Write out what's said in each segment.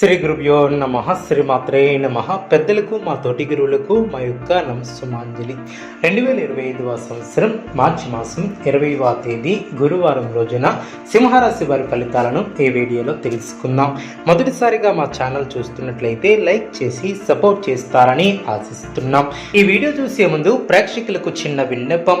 శ్రీ గురుభ్యో నమ శ్రీ మాత్రే నమ. పెద్దలకు మా తోటి గురువులకు మా యొక్క నమస్సుమాంజలి. రెండు వేల ఇరవై ఐదవ సంవత్సరం మార్చి మాసం ఇరవైవ తేదీ గురువారం రోజున సింహరాశి వారి ఫలితాలను ఈ వీడియోలో తెలుసుకుందాం. మొదటిసారిగా మా ఛానల్ చూస్తున్నట్లయితే లైక్ చేసి సపోర్ట్ చేస్తారని ఆశిస్తున్నాం. ఈ వీడియో చూసే ముందు ప్రేక్షకులకు చిన్న విన్నపం.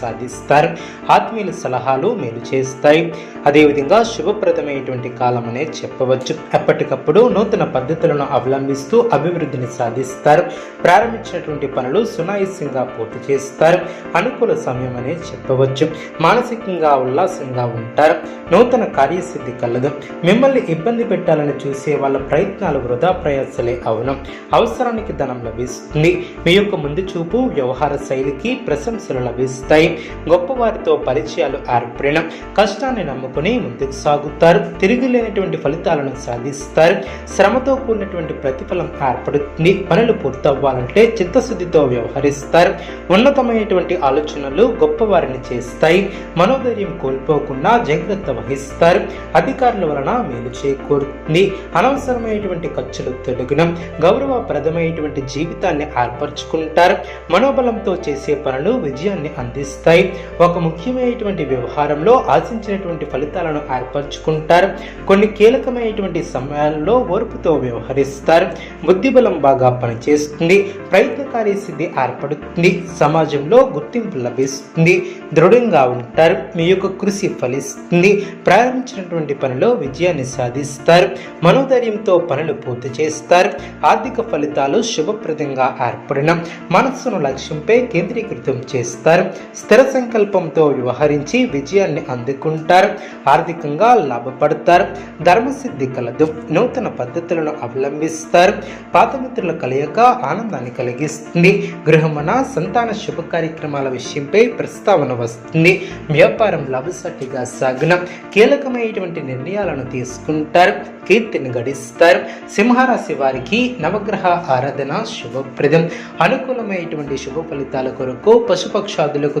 సాధిస్తారు ఆత్మీయుల సలహాలు మేలు చేస్తాయి. అదేవిధంగా శుభప్రదమైనటువంటి కాలం అనే చెప్పవచ్చు. ఎప్పటికప్పుడు నూతన పద్ధతులను అవలంబిస్తూ అభివృద్ధిని సాధిస్తారు. ప్రారంభించినటువంటి పనులు సునాయసంగా పూర్తి చేస్తారు. అనుకూల సమయం అనే చెప్పవచ్చు. మానసికంగా ఉల్లాసంగా ఉంటారు. నూతన కార్యసిద్ధి కలదు. మిమ్మల్ని ఇబ్బంది పెట్టాలని చూసే వాళ్ళ ప్రయత్నాలు వృధా ప్రయాసలే అవును. అవసరానికి ధనం లభిస్తుంది. మీ యొక్క ముందు చూపు వ్యవహార శైలికి ప్రశంసలు లభిస్తాయి. గొప్పవారితో పరిచయాలు ఏర్పడిన కష్టాన్ని నమ్ముకుని ముందుకు సాగుతారు. తిరిగిలేనటువంటి ఫలితాలను సాధిస్తారు. శ్రమతో కూడినటువంటి ప్రతిఫలం ఏర్పడుతుంది. పనులు పూర్తవ్వాలంటే చిత్తశుద్ధితో వ్యవహరిస్తారు. ఉన్నతమైనటువంటి ఆలోచనలు గొప్పవారిని చేస్తాయి. మనోధైర్యం కోల్పోకుండా జాగ్రత్త వహిస్తారు. అధికారుల వలన మేలు చేకూరుతుంది. అనవసరమైనటువంటి ఖర్చులు తొలగిన గౌరవప్రదమైనటువంటి జీవితాన్ని ఏర్పరచుకుంటారు. మనోబలంతో చేసే పనులు విజయాన్ని అందిస్తారు అందిస్తాయి ఒక ముఖ్యమైనటువంటి వ్యవహారంలో ఆశించినటువంటి ఫలితాలను ఏర్పరచుకుంటారు. కొన్ని కీలకమైనటువంటి సమయాల్లో ఓర్పుతో వ్యవహరిస్తారు. బుద్ధిబలం బాగా పనిచేస్తుంది. ప్రయత్నకారి సిద్ధి ఏర్పడుతుంది. సమాజంలో గుర్తింపు లభిస్తుంది. దృఢంగా ఉంటారు. మీ యొక్క కృషి ఫలిస్తుంది. ప్రారంభించినటువంటి పనిలో విజయాన్ని సాధిస్తారు. మనోధైర్యంతో పనులు పూర్తి చేస్తారు. ఆర్థిక ఫలితాలు శుభప్రదంగా ఏర్పడిన మనస్సును లక్ష్యంపై కేంద్రీకృతం చేస్తారు. స్థిర సంకల్పంతో వ్యవహరించి విజయాన్ని అందుకుంటారు. ఆర్థికంగా లాభపడతారు. ధర్మసిద్ధి కలదు. నూతన పద్ధతులను అవలంబిస్తారు. పాత మిత్రుల కలయిక ఆనందాన్ని కలిగిస్తుంది. గృహమన సంతాన శుభ కార్యక్రమాల విషయంపై ప్రస్తావన వస్తుంది. వ్యాపారం లాభసాటిగా సాగున కీలకమైనటువంటి నిర్ణయాలను తీసుకుంటారు. కీర్తిని గడిస్తారు. సింహరాశి వారికి నవగ్రహ ఆరాధన శుభప్రదం. అనుకూలమైనటువంటి శుభ ఫలితాల కొరకు పశుపక్షాదులకు